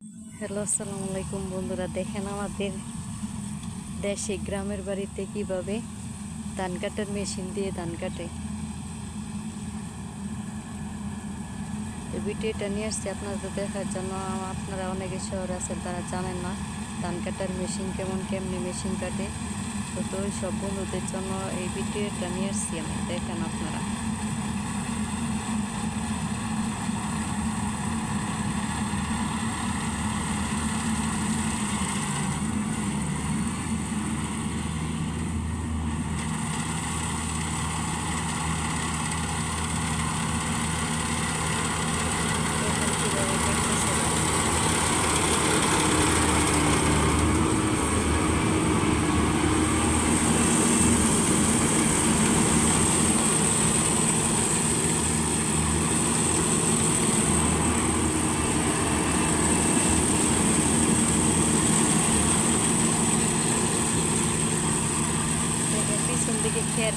Hello, আসসালামু আলাইকুম বন্ধুরা। দেখেন আমাদের দেশে গ্রামের বাড়িতে কীভাবে ধান কাটার মেশিন দিয়ে ধান কাটে। ভিডিওটা নিয়ে আসছি আপনাদের দেখার জন্য। আপনারা অনেকে শহরে আছেন, তারা জানেন না ধান কাটার মেশিন কেমন, কেমনি মেশিন কাটে। তো সব বন্ধুদের জন্য এই ভিডিওটা নিয়ে আসছি আমি। দেখেন আপনারা। দিকে খেয়ার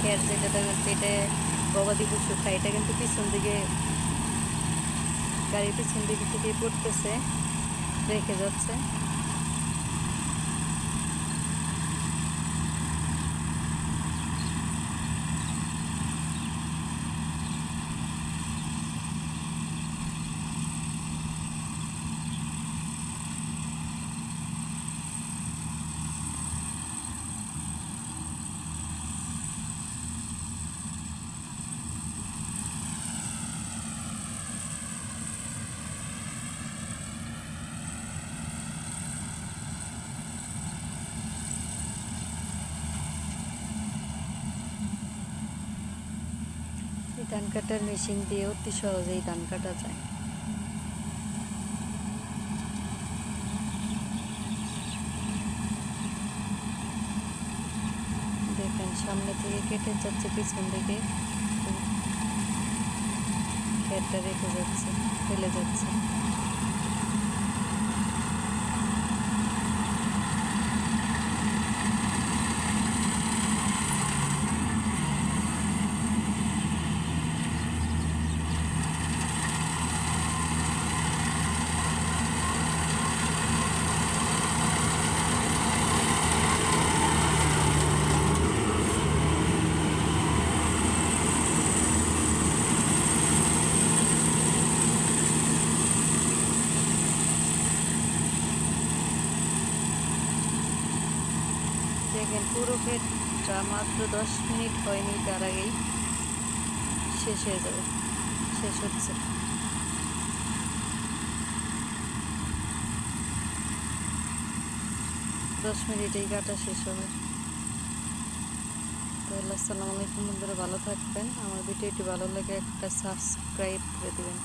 খেয়ার যেটা দেখা যাচ্ছে এটা গবাদি পশু খায়, এটা কিন্তু পিছন দিকে গাড়ির পিছন দিকে থেকে পড়তেছে, রেখে যাচ্ছে। ধান কাটার মেশিন দিয়ে অতি সহজেই ধান কাটা যায়। দেখেন, সামনে থেকে কেটে যাচ্ছে, পিছন দিকে খেটটা রেখে যাচ্ছে, ফেলে যাচ্ছে। দেখেন পুরো ক্ষেতটা মাত্র দশ মিনিট হয়নি, তার আগেই শেষ হয়ে যাবে, শেষ হচ্ছে। দশ মিনিটেই কাটা শেষ হবে। তাহলে আসসালামু আলাইকুম বন্ধুরা, ভালো থাকবেন। আমার ভিডিওটি ভালো লাগে একটা সাবস্ক্রাইব করে দেবেন।